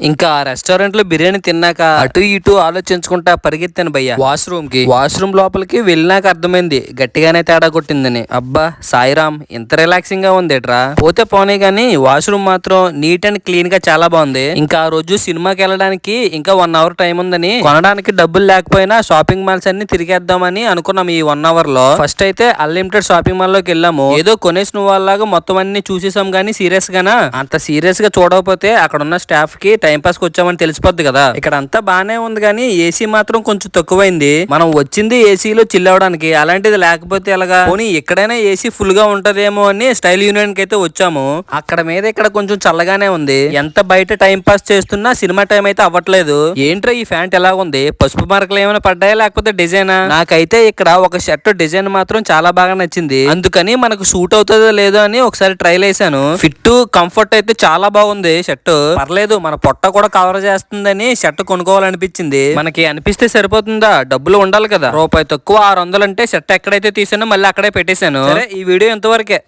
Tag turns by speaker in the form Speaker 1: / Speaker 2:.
Speaker 1: ఇంకా రెస్టారెంట్లో బిర్యానీ తిన్నాక అటు ఇటు ఆలోచించుకుంటా పరిగెత్తాను భయ్య. వాష్రూమ్కి వాష్రూమ్ లోపలికి వెళ్ళినాక అర్థమైంది. గట్టిగానే తేడా కొట్టిందని. అబ్బా సాయిరామ్ ఇంత రిలాక్సింగ్గా ఉందేట్రా? పోతే పోనీ గానీ వాష్రూమ్ మాత్రం నీట్ అండ్ క్లీన్గా చాలా బాగుంది. ఇంకా ఆ రోజు సినిమాకి వెళ్ళడానికి ఇంకా వన్ అవర్ టైం ఉందని కొనడానికి డబ్బులు లేకపోయినా షాపింగ్ మాల్స్ అన్ని తిరిగేద్దామని అనుకున్నాం ఈ వన్ అవర్లో ఫస్ట్ అయితే అన్లిమిటెడ్ షాపింగ్ మాల్లోకి వెళ్ళాము. ఏదో కొనేసిన వాళ్ళగా మొత్తం అన్ని చూసేసాం గానీ సీరియస్ గానా అంత సీరియస్గా చూడకపోతే అక్కడ ఉన్న స్టాఫ్కి టైం పాస్కి వచ్చామని తెలిసిపోద్ది కదా. ఇక్కడ అంతా బానే ఉంది కానీ ఏసీ మాత్రం కొంచెం తక్కువైంది. మనం వచ్చింది ఏసీలో చిల్ అవడానికి అలాంటిది లేకపోతే ఎలాగా? పోనీ ఎక్కడైనా ఏసీ ఫుల్గా ఉంటదేమో అని స్టైల్ యూనియన్కి అయితే వచ్చాము. అక్కడ మీద ఇక్కడ కొంచెం చల్లగానే ఉంది. ఎంత బయట టైం పాస్ చేస్తున్నా సినిమా టైం అయితే అవ్వట్లేదు. ఏంట్రా ఈ ఫ్యాంట్ ఎలా ఉంది? పసుపు మార్కులు ఏమైనా పడ్డాయా లేకపోతే డిజైనా? నాకైతే ఇక్కడ ఒక షర్ట్ డిజైన్ మాత్రం చాలా బాగా నచ్చింది. అందుకని మనకు సూట్ అవుతుందో లేదో అని ఒకసారి ట్రైల్ వేసాను ఫిట్ కంఫర్ట్ అయితే చాలా బాగుంది షర్ట్. పర్లేదు మన పొట్ట కూడా కవర్ చేస్తుందని షర్ట్ కొనుక్కోవాలనిపించింది. మనకి అనిపిస్తే సరిపోతుందా? డబ్బులు ఉండాలి కదా. రూపాయి తక్కువ ఆరు వందలు అంటే షర్ట్ ఎక్కడైతే తీసానో మళ్ళీ అక్కడే పెట్టేశాను. సరే ఈ వీడియో ఎంతవరకే